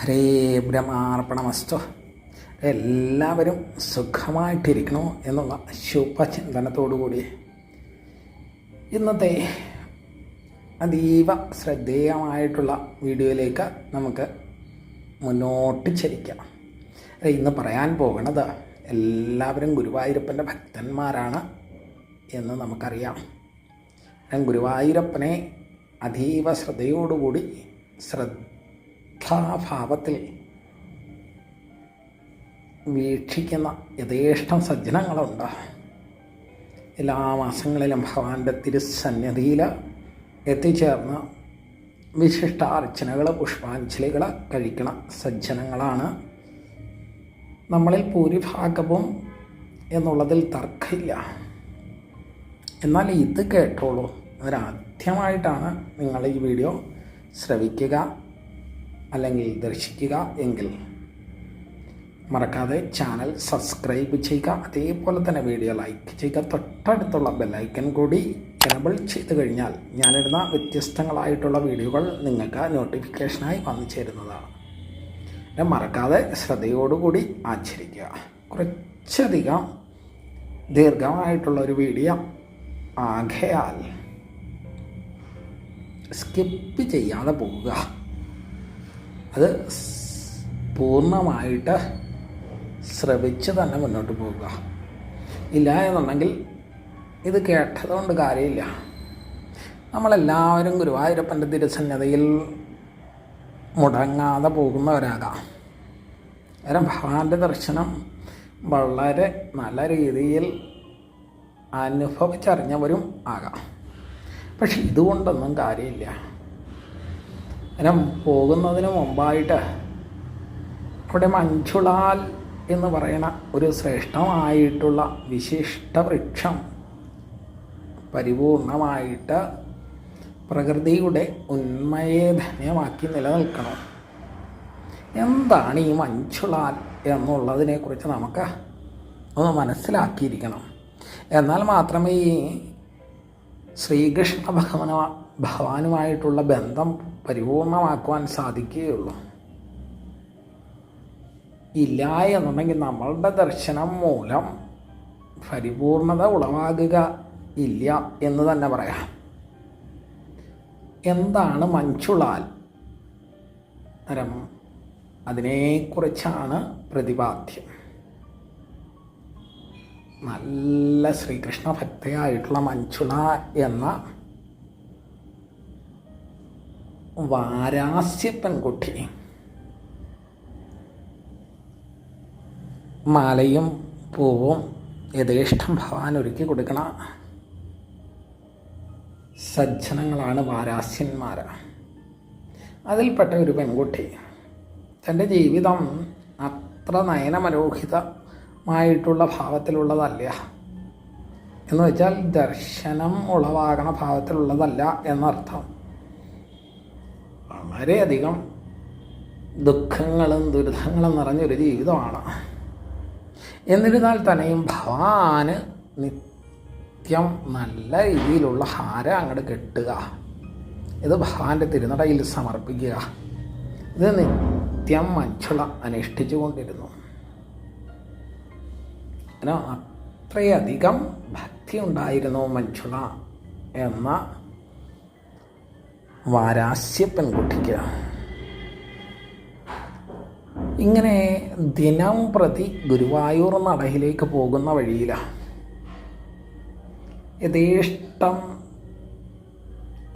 ഹരേ ബ്രഹ്മാർപ്പണമസ്തു എല്ലാവരും സുഖമായിട്ടിരിക്കണോ എന്നുള്ള ശുഭചിന്തനത്തോടുകൂടി ഇന്നത്തെ അതീവ ശ്രദ്ധേയമായിട്ടുള്ള വീഡിയോയിലേക്ക് നമുക്ക് മുന്നോട്ട് ചരിക്കാം. അതെ, ഇന്ന് പറയാൻ പോകുന്നത് എല്ലാവരും ഗുരുവായൂരപ്പന്റെ ഭക്തന്മാരാണ് എന്ന് നമുക്കറിയാം. ഗുരുവായൂരപ്പനെ അതീവ ശ്രദ്ധയോടുകൂടി ശ്രദ്ധാഭാവത്തിൽ വീക്ഷിക്കുന്ന യഥേഷ്ടം സജ്ജനങ്ങളുണ്ട്. എല്ലാ മാസങ്ങളിലും ഭഗവാന്റെ തിരുസന്നിധിയിൽ എത്തിച്ചേർന്ന് വിശിഷ്ടാർച്ചനകൾ പുഷ്പാഞ്ജലികൾ കഴിക്കണ സജ്ജനങ്ങളാണ്. നമ്മളിൽ ഭൂരിഭാഗവും എന്നുള്ളതിൽ തർക്കമില്ല. എന്നാൽ ഇത് കേട്ടോളൂ. അതിനാദ്യമായിട്ടാണ് നിങ്ങൾ ഈ വീഡിയോ ശ്രവിക്കുക. അല്ലെങ്കിൽ ദർശിക്കുക എങ്കിൽ മറക്കാതെ ചാനൽ സബ്സ്ക്രൈബ് ചെയ്യുക. അതേപോലെ തന്നെ വീഡിയോ ലൈക്ക് ചെയ്യുക. തൊട്ടടുത്തുള്ള ബെല്ലൈക്കൻ കൂടി എനബിൾ ചെയ്ത് കഴിഞ്ഞാൽ ഞാനിടുന്ന വ്യത്യസ്തങ്ങളായിട്ടുള്ള വീഡിയോകൾ നിങ്ങൾക്ക് നോട്ടിഫിക്കേഷനായി വന്നു ചേരുന്നതാണ്. മറക്കാതെ ശ്രദ്ധയോടുകൂടി ആചരിക്കുക. കുറച്ചധികം ദീർഘമായിട്ടുള്ള ഒരു വീഡിയോ ആകയാൽ സ്കിപ്പ് ചെയ്യാതെ പോവുക. അത് പൂർണമായിട്ട് ശ്രവിച്ച് തന്നെ മുന്നോട്ട് പോവുക. ഇല്ല എന്നുണ്ടെങ്കിൽ ഇത് കേട്ടതുകൊണ്ട് കാര്യമില്ല. നമ്മളെല്ലാവരും ഗുരുവായൂരപ്പന്റെ തിരുസന്നതയിൽ മുടങ്ങാതെ പോകുന്നവരാകാം. കാരണം ഭഗവാന്റെ ദർശനം വളരെ നല്ല രീതിയിൽ അനുഭവിച്ചറിഞ്ഞവരും ആകാം. പക്ഷെ ഇതുകൊണ്ടൊന്നും കാര്യമില്ല. കാരണം പോകുന്നതിന് മുമ്പായിട്ട് അവിടെ മഞ്ചുളാൽ എന്ന് പറയുന്ന ഒരു ശ്രേഷ്ഠമായിട്ടുള്ള വിശിഷ്ട വൃക്ഷം പരിപൂർണമായിട്ട് പ്രകൃതിയുടെ ഉന്മയെ ധന്യമാക്കി നിലനിൽക്കണം. എന്താണ് ഈ മഞ്ചുളാൽ എന്നുള്ളതിനെക്കുറിച്ച് നമുക്ക് ഒന്ന് മനസ്സിലാക്കിയിരിക്കണം. എന്നാൽ മാത്രമേ ഈ ശ്രീകൃഷ്ണ ഭഗവന ഭഗവാനുമായിട്ടുള്ള ബന്ധം പരിപൂർണമാക്കുവാൻ സാധിക്കുകയുള്ളൂ. ഇല്ല എന്നുണ്ടെങ്കിൽ നമ്മളുടെ ദർശനം മൂലം പരിപൂർണത ഉളവാകുക ഇല്ല എന്ന് തന്നെ പറയാം. എന്താണ് മഞ്ചുളാൽ നരം അതിനെക്കുറിച്ചാണ് പ്രതിപാദ്യം. നല്ല ശ്രീകൃഷ്ണ ഭക്തയായിട്ടുള്ള മഞ്ജുള എന്ന വാരാസ്യ പെൺകുട്ടി. മാലയും പൂവും യഥേഷ്ടം ഭവാൻ ഒരുക്കി കൊടുക്കണ സജ്ജനങ്ങളാണ് വാരാസ്യന്മാർ അതിൽപ്പെട്ട ഒരു പെൺകുട്ടി. തന്റെ ജീവിതം അത്ര നയനമനോഹിതമായിട്ടുള്ള ഭാവത്തിലുള്ളതല്ല. എന്ന് വെച്ചാൽ ദർശനം ഉളവാകണ ഭാവത്തിലുള്ളതല്ല എന്നർത്ഥം. വളരെയധികം ദുഃഖങ്ങളും ദുരിതങ്ങളും നിറഞ്ഞൊരു ജീവിതമാണ്. എന്നിരുന്നാൽ തന്നെയും ഭവാന് നിത്യം നല്ല രീതിയിലുള്ള ഹാരം അങ്ങോട്ട് കെട്ടുക. ഇത് ഭഗവാന്റെ തിരുനടയിൽ സമർപ്പിക്കുക. ഇത് നിത്യം മറ്റുള്ള അനുഷ്ഠിച്ചു കൊണ്ടിരുന്നു അത്രയധികം ഭക്തി ഉണ്ടായിരുന്നു മഞ്ജുള എന്ന വാരാസ്യ പെൺകുട്ടിക്ക്. ഇങ്ങനെ ദിനം പ്രതി ഗുരുവായൂർ നടയിലേക്ക് പോകുന്ന വഴിയിലാണ് യഥേഷ്ടം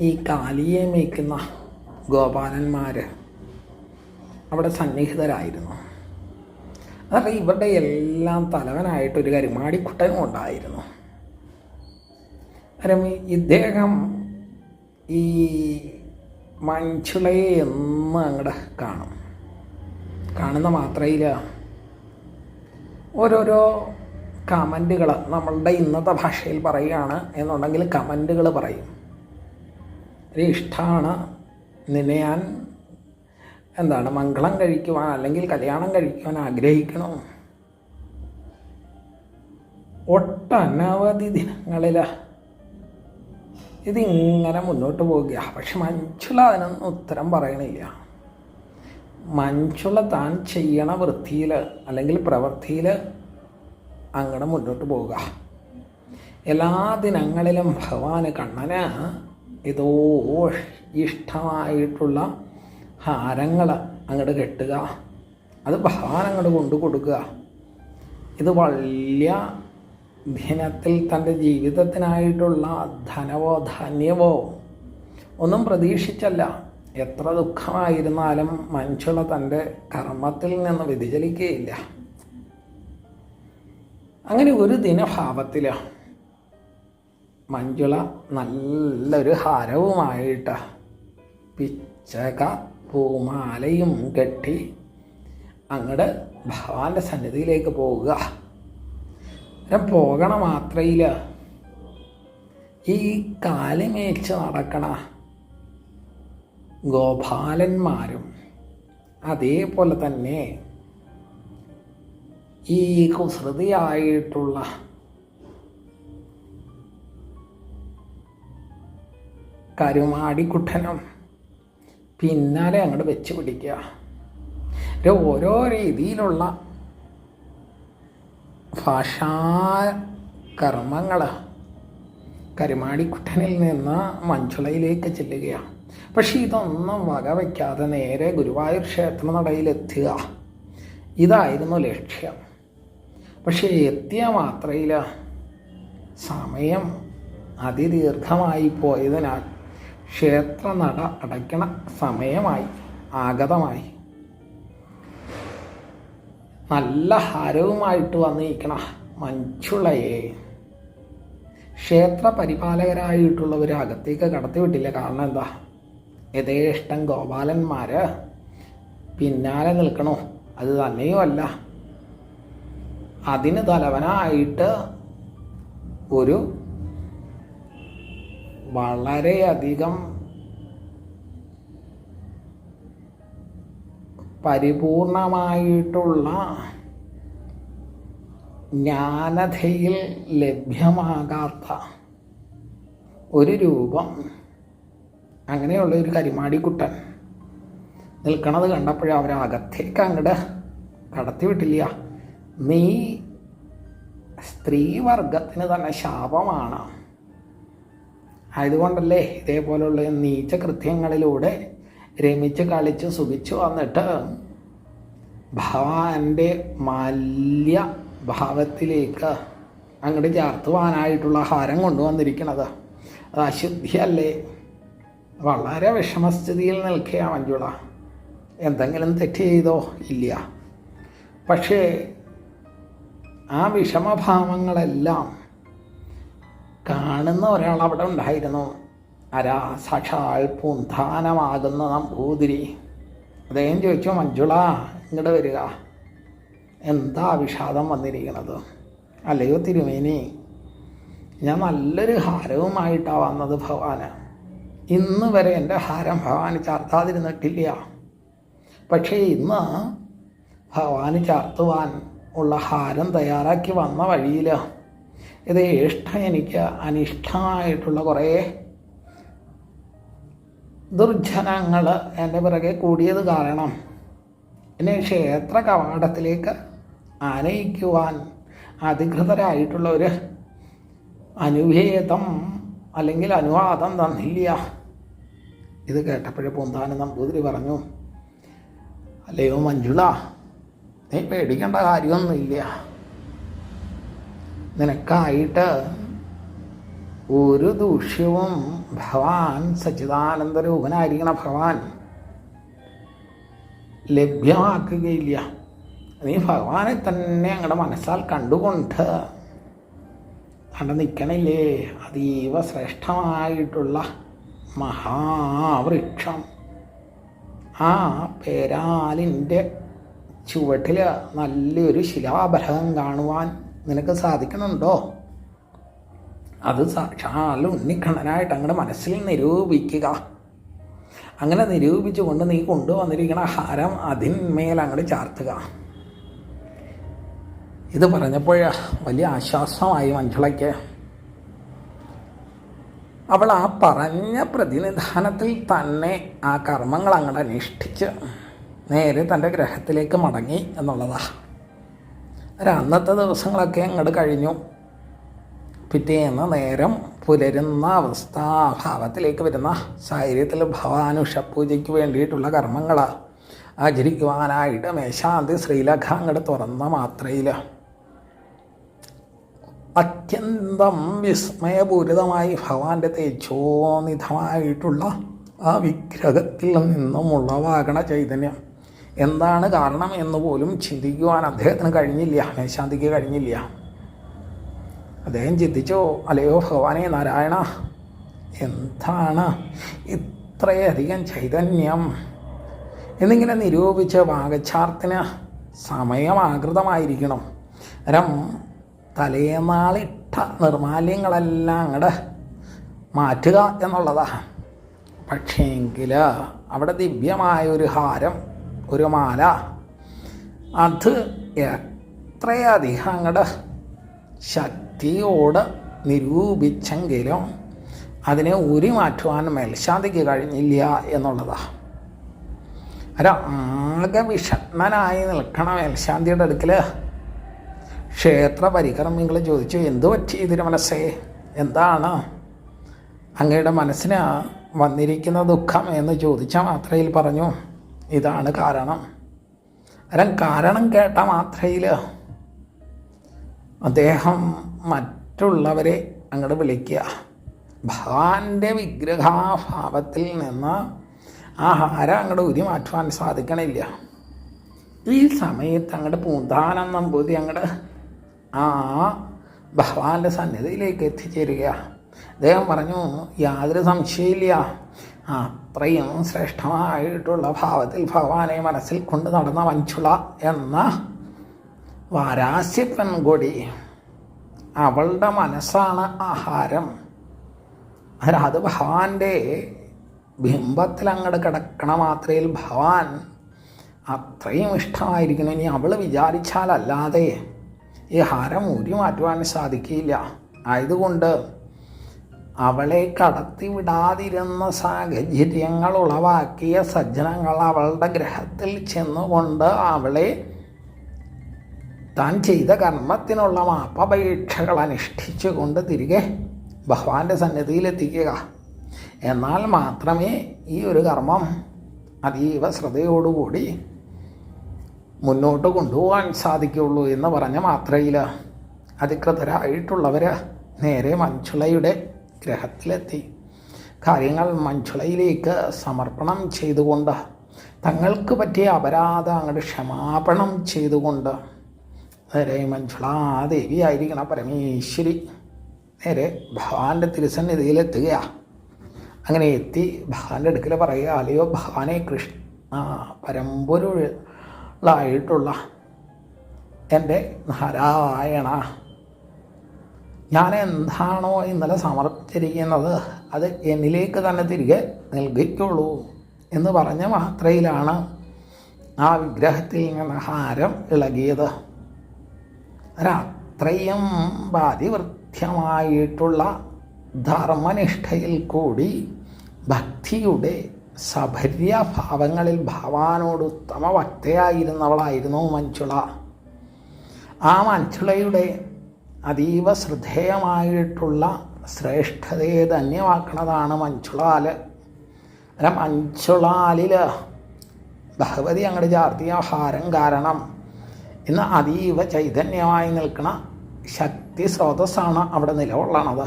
ഈ കാലിയെ മേയ്ക്കുന്ന ഗോപാലന്മാർ അവിടെ സന്നിഹിതരായിരുന്നു. അതല്ല ഇവരുടെ എല്ലാം തലവനായിട്ടൊരു കരുമാടിക്കുട്ടനും ഉണ്ടായിരുന്നു. കാരണം ഇദ്ദേഹം ഈ മഞ്ചുളയെ എന്ന് അങ്ങടെ കാണും. കാണുന്ന മാത്രയിൽ ഓരോരോ കമന്റുകൾ നമ്മളുടെ ഇന്നത്തെ ഭാഷയിൽ പറയുകയാണ് എന്നുണ്ടെങ്കിൽ കമന്റുകൾ പറയും. ഇഷ്ടമാണ് നിന്നെ ഞാൻ എന്താണ്? മംഗളം കഴിക്കുവാൻ അല്ലെങ്കിൽ കല്യാണം കഴിക്കുവാൻ ആഗ്രഹിക്കണോ? ഒട്ടനവധി ദിനങ്ങളിൽ ഇതിങ്ങനെ മുന്നോട്ട് പോവുക. പക്ഷെ മഞ്ജുള അതിനൊന്നും ഉത്തരം പറയണില്ല. മഞ്ചുള താൻ ചെയ്യണ വൃത്തിയിൽ അല്ലെങ്കിൽ പ്രവൃത്തിയിൽ അങ്ങനെ മുന്നോട്ട് പോവുക. എല്ലാ ദിനങ്ങളിലും ഭഗവാന് കണ്ണന് ഏതോ ഇഷ്ടമായിട്ടുള്ള ഹാരങ്ങൾ അങ്ങോട്ട് കെട്ടുക. അത് അങ്ങോട്ട് കൊണ്ടു കൊടുക്കുക. ഇത് വലിയ ദിനത്തിൽ തന്റെ ജീവിതത്തിനായിട്ടുള്ള ധനവോ ധന്യവോ ഒന്നും പ്രതീക്ഷിച്ചല്ല. എത്ര ദുഃഖമായിരുന്നാലും മനുഷ്യള തന്റെ കർമ്മത്തിൽ നിന്ന് വ്യതിചലിക്കുകയില്ല. അങ്ങനെ ഒരു ദിനഭാവത്തിൽ മഞ്ജുള നല്ലൊരു ഹാരവുമായിട്ട് പിച്ചക പൂമാലയും കെട്ടി അങ്ങോട്ട് ഭഗവാന്റെ സന്നിധിയിലേക്ക് പോവുക. ഞാൻ പോകണ മാത്രയിൽ ഈ കാലിമേച്ച് നടക്കണ ഗോപാലന്മാരും അതേപോലെ തന്നെ ഈ കുസൃതിയായിട്ടുള്ള കരുമാടിക്കുട്ടനും പിന്നാലെ അങ്ങോട്ട് വെച്ച് പിടിക്കുക. ഓരോ രീതിയിലുള്ള ഭാഷാ കർമ്മങ്ങൾ കരുമാടിക്കുട്ടനിൽ നിന്ന് മഞ്ചുളയിലേക്ക് ചെല്ലുകയാണ് പക്ഷെ ഇതൊന്നും വകവയ്ക്കാതെ നേരെ ഗുരുവായൂർ ക്ഷേത്ര നടയിലെത്തുക. ഇതായിരുന്നു ലക്ഷ്യം. പക്ഷേ എത്തിയ മാത്രയിൽ സമയം അതിദീർഘമായി പോയതിനാൽ ക്ഷേത്ര നട അടയ്ക്കണ സമയമായി ആഗതമായി. നല്ല ഹാരവുമായിട്ട് വന്നിരിക്കണ മഞ്ചുളയെ ക്ഷേത്ര പരിപാലകരായിട്ടുള്ളവർ അകത്തേക്ക് കടത്തി വിട്ടില്ല. കാരണം എന്താ? യഥേഷ്ടം ഗോപാലന്മാര് പിന്നാലെ നിൽക്കണോ. അത് തന്നെയുമല്ല. അതിന് തലവനായിട്ട് ഒരു വളരെയധികം പരിപൂർണമായിട്ടുള്ള ജ്ഞാനതയിൽ ലഭ്യമാകാത്ത ഒരു രൂപം അങ്ങനെയുള്ള ഒരു കരിമാടിക്കുട്ടൻ നിൽക്കണത് കണ്ടപ്പോഴേ അവരകത്തേക്ക് അങ്ങോട്ട് കടത്തി വിട്ടില്ല നീ സ്ത്രീവർഗത്തിന് തന്നെ ശാപമാണ്. ആയതുകൊണ്ടല്ലേ ഇതേപോലുള്ള നീച്ച കൃത്യങ്ങളിലൂടെ രമിച്ച് കളിച്ച് സുഖിച്ചു വന്നിട്ട് ഭഗവാന്റെ മാല്യ ഭാവത്തിലേക്ക് അങ്ങോട്ട് ചേർത്തുവാനായിട്ടുള്ള ഹാരം കൊണ്ടുവന്നിരിക്കണത്. അത് അശുദ്ധിയല്ലേ? വളരെ വിഷമസ്ഥിതിയിൽ നിൽക്കുക മഞ്ജുള. എന്തെങ്കിലും തെറ്റ് ചെയ്തോ? ഇല്ല. പക്ഷേ ആ വിഷമഭാവങ്ങളെല്ലാം കാണുന്ന ഒരാൾ അവിടെ ഉണ്ടായിരുന്നു. അരാ സാക്ഷാൽ പൂന്താനമാകുന്ന നമ്പൂതിരി അദ്ദേഹം ചോദിച്ചു മഞ്ജുള ഇങ്ങോട്ട് വരിക. എന്താ വിഷാദം വന്നിരിക്കുന്നത്? അല്ലയോ തിരുമേനി ഞാൻ നല്ലൊരു ഹാരവുമായിട്ടാണ് വന്നത് ഭഗവാന്. ഇന്ന് വരെ എന്റെ ഹാരം ഭഗവാന് ചാർത്താതിരുന്നിട്ടില്ല. പക്ഷേ ഇന്ന് ഭഗവാന് ചാർത്തുവാൻ ഉള്ള ഹാരം തയ്യാറാക്കി വന്ന വഴിയിൽ ഇഷ്ട എനിക്ക് അനിഷ്ടമായിട്ടുള്ള കുറേ ദുർജനങ്ങൾ എന്റെ പിറകെ കൂടിയത് കാരണം എന്നെ ക്ഷേത്ര കവാടത്തിലേക്ക് ആനയിക്കുവാൻ അധികൃതരായിട്ടുള്ള ഒരു അനുഭേദം അല്ലെങ്കിൽ അനുവാദം തന്നില്ല. ഇത് കേട്ടപ്പോഴേ പൊന്താനം നമ്പൂതിരി പറഞ്ഞു അല്ലയോ മഞ്ജുള നീ പേടിക്കേണ്ട കാര്യമൊന്നുമില്ല. നിനക്കായിട്ട് ഒരു ദൂഷ്യവും ഭവാൻ സച്ചിദാനന്ദരൂപനായിരിക്കണ ഭഗവാൻ ലഭ്യമാക്കുകയില്ല. നീ ഭഗവാനെ തന്നെ അങ്ങടെ മനസ്സാൽ കണ്ടുകൊണ്ട് അവിടെ നിൽക്കണില്ലേ അതീവ ശ്രേഷ്ഠമായിട്ടുള്ള മഹാവൃക്ഷം. ആ പേരാലിന്റെ ചുവട്ടിൽ നല്ലൊരു ശിലാബലകം കാണുവാൻ നിനക്ക് സാധിക്കണുണ്ടോ? അത് സാക്ഷാൽ ഉണ്ണിക്കണ്ണനായിട്ട് അങ്ങടെ മനസ്സിൽ നിരൂപിക്കുക. അങ്ങനെ നിരൂപിച്ചുകൊണ്ട് നീ കൊണ്ടുവന്നിരിക്കുന്ന ഹാരം അതിന്മേൽ അങ്ങോട്ട് ചാർത്തുക. ഇത് പറഞ്ഞപ്പോൾ വലിയ ആശ്വാസമായി മഞ്ജുളയ്ക്ക്. അവൾ ആ പറഞ്ഞ പ്രതിനിധാനത്തിൽ തന്നെ ആ കർമ്മങ്ങൾ അങ്ങോട്ട് അനുഷ്ഠിച്ച് നേരെ തന്റെ ഗ്രഹത്തിലേക്ക് മടങ്ങി എന്നുള്ളതാണ് അന്നത്തെ ദിവസങ്ങളൊക്കെ അങ്ങോട്ട് കഴിഞ്ഞു. പിറ്റേന്ന് നേരം പുലരുന്ന അവസ്ഥാഭാവത്തിലേക്ക് വരുന്ന സാഹചര്യത്തിൽ ഭവാനുഷ പൂജയ്ക്ക് വേണ്ടിയിട്ടുള്ള കർമ്മങ്ങൾ ആചരിക്കുവാനായിട്ട് മേശാന്തി ശ്രീലഖ അങ്ങോട്ട് തുറന്ന മാത്രയിൽ അത്യന്തം വിസ്മയപൂരിതമായി ഭഗവാന്റെ തേജോനിധമായിട്ടുള്ള ആ വിഗ്രഹത്തിൽ നിന്നും ഉളവാകണ ചൈതന്യം. എന്താണ് കാരണം എന്ന് പോലും ചിന്തിക്കുവാൻ അദ്ദേഹത്തിന് കഴിഞ്ഞില്ല. മേശാന്തിക്ക് കഴിഞ്ഞില്ല. അദ്ദേഹം ചിന്തിച്ചോ അല്ലയോ ഭഗവാനെ നാരായണ എന്താണ് ഇത്രയധികം ചൈതന്യം? എന്നിങ്ങനെ നിരൂപിച്ച് വാഗച്ചാർത്തിന് സമയമാകൃതമായിരിക്കണം അരം തലേനാളിട്ട നിർമാല്യങ്ങളെല്ലാം അങ്ങോട്ട് മാറ്റുക എന്നുള്ളതാണ് പക്ഷേങ്കിൽ അവിടെ ദിവ്യമായൊരു ഹാരം ഒരു മാല. അത് എത്രയധികം അങ്ങടെ ശക്തിയോട് നിരൂപിച്ചെങ്കിലും അതിനെ ഉരി മാറ്റുവാൻ മേൽശാന്തിക്ക് കഴിഞ്ഞില്ല എന്നുള്ളതാണ് ഒരാകെ വിഷണ്ണനായി നിൽക്കണ മേൽശാന്തിയുടെ അടുക്കൽ ക്ഷേത്ര പരികർമ്മികൾ ചോദിച്ചു എന്തു പറ്റി ഇതിന് മനസ്സേ? എന്താണ് അങ്ങയുടെ മനസ്സിന് വന്നിരിക്കുന്ന ദുഃഖം? എന്ന് ചോദിച്ചാൽ മാത്രയിൽ പറഞ്ഞു ഇതാണ് കാരണം. അരം കാരണം കേട്ട മാത്രയിൽ അദ്ദേഹം മറ്റുള്ളവരെ അങ്ങോട്ട് വിളിക്കുക. ഭഗവാന്റെ വിഗ്രഹാഭാവത്തിൽ നിന്ന് ആ ഹാരം അങ്ങോട്ട് ഉരി മാറ്റുവാൻ സാധിക്കണില്ല. ഈ സമയത്ത് അങ്ങോട്ട് പൂന്താനം നമ്പൂതി അങ്ങോട്ട് ആ ഭഗവാന്റെ സന്നിധിയിലേക്ക് എത്തിച്ചേരുക. അദ്ദേഹം പറഞ്ഞു യാതൊരു സംശയമില്ല അത്രയും ശ്രേഷ്ഠമായിട്ടുള്ള ഭാവത്തിൽ ഭഗവാനെ മനസ്സിൽ കൊണ്ട് നടന്ന മഞ്ചുള എന്ന വാരാസ്യ പെൺകൊടി അവളുടെ മനസ്സാണ് ആഹാരം. അത്? ഭഗവാന്റെ ബിംബത്തിൽ അങ്ങോട്ട് കിടക്കണ മാത്രയിൽ ഭഗവാൻ അത്രയും ഇഷ്ടമായിരിക്കണം ഇനി അവൾ വിചാരിച്ചാലല്ലാതെ ഈ ഹാരം ഊരി മാറ്റുവാൻ സാധിക്കില്ല. ആയതുകൊണ്ട് അവളെ കടത്തിവിടാതിരുന്ന സാഹചര്യങ്ങൾ ഉളവാക്കിയ സജ്ജനങ്ങൾ അവളുടെ ഗ്രഹത്തിൽ ചെന്നുകൊണ്ട് അവളെ താൻ ചെയ്ത കർമ്മത്തിനുള്ള മാപ്പപേക്ഷകൾ അനുഷ്ഠിച്ചുകൊണ്ട് തിരികെ ഭഗവാന്റെ സന്നിധിയിലെത്തിക്കുക. എന്നാൽ മാത്രമേ ഈ ഒരു കർമ്മം അതീവ ശ്രദ്ധയോടുകൂടി മുന്നോട്ട് കൊണ്ടുപോകാൻ സാധിക്കുള്ളൂ എന്ന് പറഞ്ഞ മാത്രയിൽ അധികൃതരായിട്ടുള്ളവർ നേരെ മഞ്ചുളയുടെ ഗ്രഹത്തിലെത്തി. കാര്യങ്ങൾ മഞ്ജുളയിലേക്ക് സമർപ്പണം ചെയ്തുകൊണ്ട് തങ്ങൾക്ക് പറ്റിയ അപരാധം അങ്ങോട്ട് ക്ഷമാപണം ചെയ്തുകൊണ്ട് നേരെ മഞ്ജുള ദേവി ആയിരിക്കണം പരമേശ്വരി. നേരെ ഭഗവാന്റെ തിരുസന്നിധിയിലെത്തുക. അങ്ങനെ എത്തി ഭഗവാന്റെ അടുക്കൽ പറയുക അല്ലയോ ഭഗവാനെ കൃഷ്ണ പരമ്പൊരുളായിട്ടുള്ള എന്റെ നാരായണ ഞാൻ എന്താണോ ഇന്നലെ സമർപ്പിച്ചിരിക്കുന്നത് അത് എന്നിലേക്ക് തന്നെ തിരികെ നൽകിക്കുള്ളൂ എന്ന് പറഞ്ഞ മാത്രയിലാണ് ആ വിഗ്രഹത്തിൽ നിന്ന് ഹാരം ഇളകിയത്. ഒരത്രയും ബാധിവൃത്യമായിട്ടുള്ള ധർമ്മനിഷ്ഠയിൽ കൂടി ഭക്തിയുടെ സഭര്യഭാവങ്ങളിൽ ഭഗവാനോട് ഉത്തമ ഭക്തയായിരുന്നവളായിരുന്നു മഞ്ചുള ആ മഞ്ചുളയുടെ അതീവ ശ്രദ്ധേയമായിട്ടുള്ള ശ്രേഷ്ഠതയെ ധന്യമാക്കുന്നതാണ് മഞ്ചുളാൽ അല്ല മഞ്ചുളാലിൽ ഭഗവതി അങ്ങോട്ട് ചാർത്തിയ ഹാരം കാരണം ഇന്ന് അതീവ ചൈതന്യമായി നിൽക്കുന്ന ശക്തി സ്രോതസ്സാണ് അവിടെ നിലകൊള്ളണത്.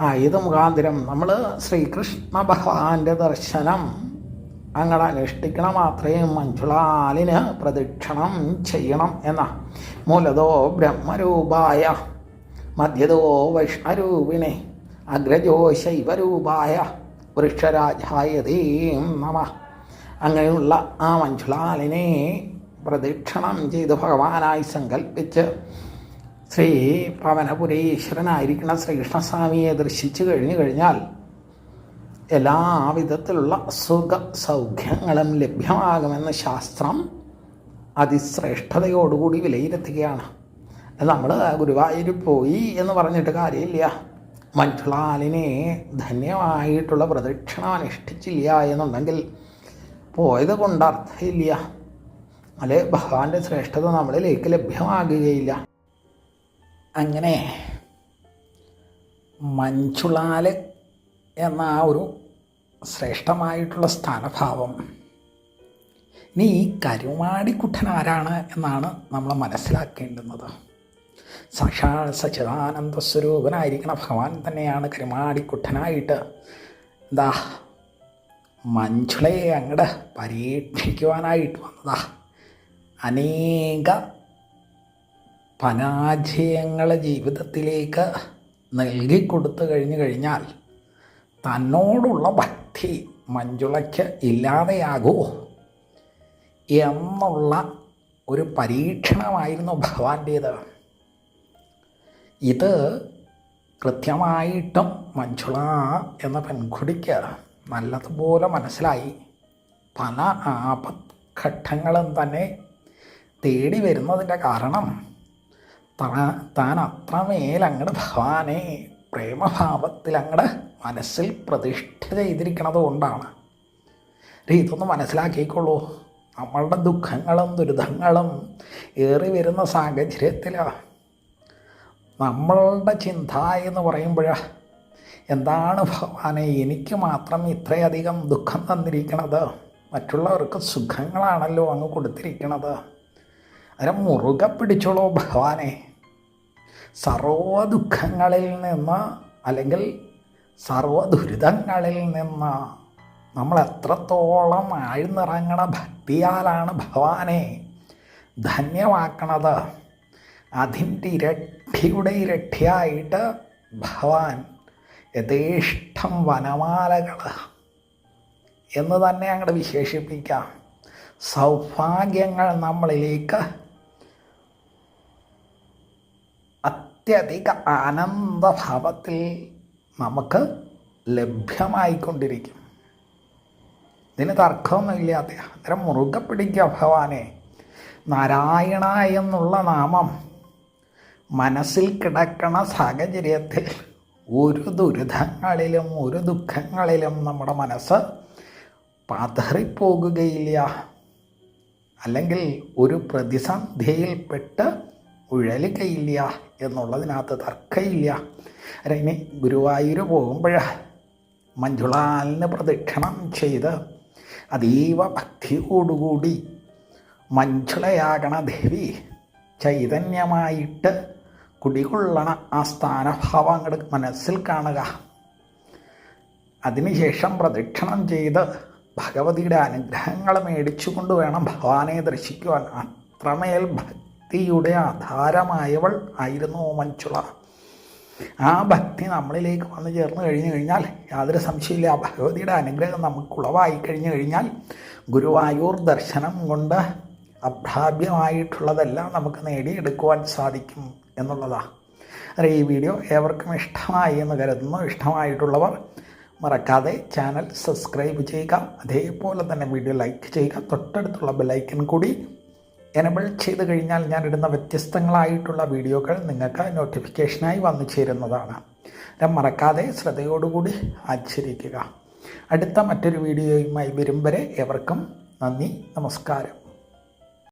ആയത് മുഖാന്തരം നമ്മൾ ശ്രീകൃഷ്ണ ഭഗവാന്റെ ദർശനം അങ്ങനെ അനുഷ്ഠിക്കണം അത്രയും മഞ്ജുളാലിന് പ്രദക്ഷിണം ചെയ്യണം എന്ന. മൂലതോ ബ്രഹ്മരൂപായ മധ്യതോ വൈഷ്ണരൂപിണെ അഗ്രജോ ശൈവരൂപായ വൃക്ഷരാജായതീം നമ. അങ്ങനെയുള്ള ആ മഞ്ജുളാലിനെ പ്രദക്ഷിണം ചെയ്ത് ഭഗവാനായി സങ്കല്പിച്ച് ശ്രീ പവനപുരീശ്വരനായിരിക്കുന്ന ശ്രീകൃഷ്ണസ്വാമിയെ ദർശിച്ചു കഴിഞ്ഞു കഴിഞ്ഞാൽ എല്ലാവിധത്തിലുള്ള സുഖ സൗഖ്യങ്ങളും ലഭ്യമാകുമെന്ന് ശാസ്ത്രം അതിശ്രേഷ്ഠതയോടുകൂടി വിലയിരുത്തുകയാണ്. നമ്മൾ ഗുരുവായൂർ പോയി എന്ന് പറഞ്ഞിട്ട് കാര്യമില്ല. മഞ്ജുളാലിനെ ധന്യമായിട്ടുള്ള പ്രദക്ഷിണം അനുഷ്ഠിച്ചില്ല എന്നുണ്ടെങ്കിൽ പോയത് കൊണ്ട് അർത്ഥമില്ല. അല്ലെ ഭഗവാന്റെ ശ്രേഷ്ഠത നമ്മളിലേക്ക് ലഭ്യമാകുകയില്ല. അങ്ങനെ മഞ്ചുളാൽ എന്ന ആ ഒരു ശ്രേഷ്ഠമായിട്ടുള്ള സ്ഥാനഭാവം. ഇനി ഈ കരുമാടിക്കുട്ടൻ ആരാണ് എന്നാണ് നമ്മൾ മനസ്സിലാക്കേണ്ടുന്നത്. സാക്ഷാൽ സച്ചിദാനന്ദ സ്വരൂപനായിരിക്കുന്ന ഭഗവാൻ തന്നെയാണ് കരുമാടിക്കുട്ടനായിട്ട്. എന്താ മഞ്ജുളയെ അങ്ങട് പരീക്ഷിക്കുവാനായിട്ട് വന്നതാ. അനേക പരാജയങ്ങൾ ജീവിതത്തിലേക്ക് നൽകിക്കൊടുത്തു കഴിഞ്ഞു കഴിഞ്ഞാൽ തന്നോടുള്ള ഭക്തി മഞ്ജുളയ്ക്ക് ഇല്ലാതെയാകുമോ എന്നുള്ള ഒരു പരീക്ഷണമായിരുന്നു ഭഗവാന്റേത്. ഇത് കൃത്യമായിട്ടും മഞ്ജുള എന്ന പെൺകുടിക്ക് നല്ലതുപോലെ മനസ്സിലായി. പല ആപത്ഘട്ടങ്ങളും തന്നെ തേടി വരുന്നതിന്റെ കാരണം താൻ അത്രമേൽ ഭഗവാനെ പ്രേമഭാവത്തിൽ മനസ്സിൽ പ്രതിഷ്ഠ ചെയ്തിരിക്കണത് കൊണ്ടാണ്. ഇതൊന്ന് മനസ്സിലാക്കിക്കോളൂ. നമ്മളുടെ ദുഃഖങ്ങളും ദുരിതങ്ങളും ഏറി വരുന്ന സാഹചര്യത്തിൽ നമ്മളുടെ ചിന്ത എന്ന് പറയുമ്പോൾ എന്താണ് ഭഗവാനെ എനിക്ക് മാത്രം ഇത്രയധികം ദുഃഖം തന്നിരിക്കണത്? മറ്റുള്ളവർക്ക് സുഖങ്ങളാണല്ലോ അങ്ങ് കൊടുത്തിരിക്കണത്. അതിനെ മുറുകെ പിടിച്ചോളൂ ഭഗവാനെ. സർവ ദുഃഖങ്ങളിൽ നിന്ന് അല്ലെങ്കിൽ സർവ ദുരിതങ്ങളിൽ നിന്ന് നമ്മൾ എത്രത്തോളം ആഴ്ന്നിറങ്ങണ ഭക്തിയാലാണ് ഭഗവാനെ. ധന്യമാക്കണത്. അതിന്റെ ഇരട്ടിയുടെ ഇരട്ടിയായിട്ട് ഭഗവാൻ യഥേഷ്ടം വനമാലകൾ എന്ന് തന്നെ അങ്ങോട്ട് വിശേഷിപ്പിക്കാം. സൗഭാഗ്യങ്ങൾ നമ്മളിലേക്ക് അത്യധിക ആനന്ദഭാവത്തിൽ നമുക്ക് ലഭ്യമായിക്കൊണ്ടിരിക്കും. ഇതിന് തർക്കമൊന്നുമില്ലാത്ത അന്നേരം മുറുകെ പിടിക്കുക ഭഗവാനെ. നാരായണ എന്നുള്ള നാമം മനസ്സിൽ കിടക്കണ സാഹചര്യത്തിൽ ഒരു ദുരിതങ്ങളിലും ഒരു ദുഃഖങ്ങളിലും നമ്മുടെ മനസ്സ് പതറിപ്പോകുകയില്ല. അല്ലെങ്കിൽ ഒരു പ്രതിസന്ധിയിൽപ്പെട്ട് ഉഴലുകയില്ല എന്നുള്ളതിനകത്ത് തർക്കമില്ല അല്ല ഇനി ഗുരുവായൂർ പോകുമ്പോൾ മഞ്ജുളാലിന് പ്രദക്ഷിണം ചെയ്ത് അതീവ ഭക്തിയോടുകൂടി മഞ്ജുളയാകണ ദേവി ചൈതന്യമായിട്ട് കുടികൊള്ളണ ആ സ്ഥാനഭാവം മനസ്സിൽ കാണുക. അതിനുശേഷം പ്രദക്ഷിണം ചെയ്ത് ഭഗവതിയുടെ അനുഗ്രഹങ്ങൾ മേടിച്ചുകൊണ്ട് വേണം ഭഗവാനെ ദർശിക്കുവാൻ. അത്രമേൽ ഭക്തിയുടെ ആധാരമായവൾ ആയിരുന്നു ഓമൻചുള ആ ഭക്തി നമ്മളിലേക്ക് വന്നു ചേർന്ന് കഴിഞ്ഞു കഴിഞ്ഞാൽ യാതൊരു സംശയമില്ല ആ ഭഗവതിയുടെ അനുഗ്രഹം നമുക്ക് ഉളവായി കഴിഞ്ഞു കഴിഞ്ഞാൽ ഗുരുവായൂർ ദർശനം കൊണ്ട് അഭ്രാപ്യമായിട്ടുള്ളതെല്ലാം നമുക്ക് നേടിയെടുക്കുവാൻ സാധിക്കും എന്നുള്ളതാണ് അതെ ഈ വീഡിയോ ഏവർക്കും ഇഷ്ടമായി എന്ന് കരുതുന്നു. ഇഷ്ടമായിട്ടുള്ളവർ മറക്കാതെ ചാനൽ സബ്സ്ക്രൈബ് ചെയ്യുക. അതേപോലെ തന്നെ വീഡിയോ ലൈക്ക് ചെയ്യുക. തൊട്ടടുത്തുള്ള ബെല്ലൈക്കൻ കൂടി എനബിൾ ചെയ്ത് കഴിഞ്ഞാൽ ഞാൻ ഇടുന്ന വ്യത്യസ്തങ്ങളായിട്ടുള്ള വീഡിയോകൾ നിങ്ങൾക്ക് നോട്ടിഫിക്കേഷനായി വന്നു ചേരുന്നതാണ്. ഞാൻ മറക്കാതെ ശ്രദ്ധയോടുകൂടി ആചരിക്കുക. അടുത്ത മറ്റൊരു വീഡിയോയുമായി വരും വരെ എവർക്കും നന്ദി നമസ്കാരം.